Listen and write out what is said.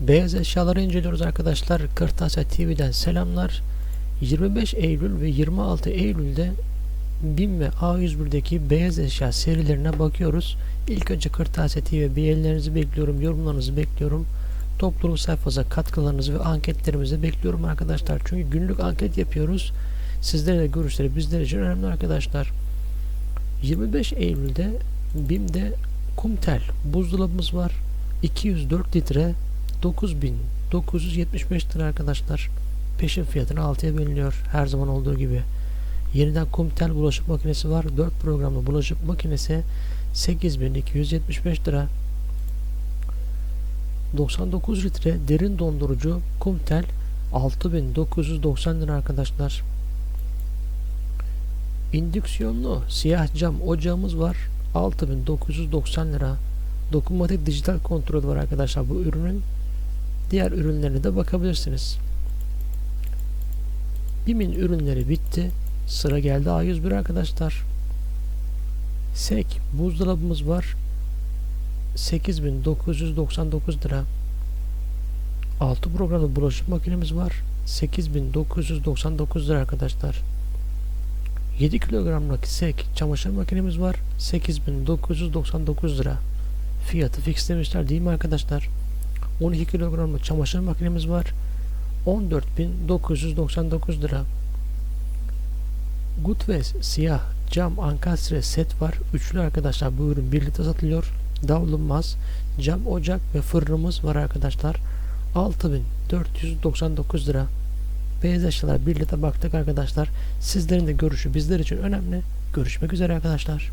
Beyaz eşyaları inceliyoruz arkadaşlar. Kırtasiye TV'den selamlar. 25 Eylül ve 26 Eylül'de BİM ve A101'deki beyaz eşya serilerine bakıyoruz. İlk önce Kırtasiye TV beğenilerinizi bekliyorum, yorumlarınızı bekliyorum. Topluluk sayfamıza katkılarınızı ve anketlerimizi bekliyorum arkadaşlar. Çünkü günlük anket yapıyoruz. Sizlerin görüşleri bizler için önemli arkadaşlar. 25 Eylül'de BİM'de Kumtel buzdolabımız var. 204 litre 9975 lira arkadaşlar. Peşin fiyatını 6'ya bölünüyor her zaman olduğu gibi. Yeniden Kumtel bulaşık makinesi var. 4 programlı bulaşık makinesi 8275 lira. 99 litre derin dondurucu Kumtel 6990 lira arkadaşlar. İndüksiyonlu siyah cam ocağımız var. 6990 lira. Dokunmatik dijital kontrol var arkadaşlar bu ürünün. Diğer ürünlerine de bakabilirsiniz. BİM'in ürünleri bitti. Sıra geldi A101 arkadaşlar. SEK buzdolabımız var. 8999 lira. 6 programlı bulaşık makinemiz var. 8999 lira arkadaşlar. 7 kilogramlık SEK çamaşır makinemiz var. 8999 lira. Fiyatı fix demişler değil mi arkadaşlar? 12 kilogramlık çamaşır makinemiz var. 14.999 lira. Goodwes siyah cam ankastre set var. Üçlü arkadaşlar bu ürün birlikte satılıyor. Davlumbaz, cam ocak ve fırınımız var arkadaşlar. 6499 lira. Beyaz eşyalar birlikte baktık arkadaşlar. Sizlerin de görüşü bizler için önemli. Görüşmek üzere arkadaşlar.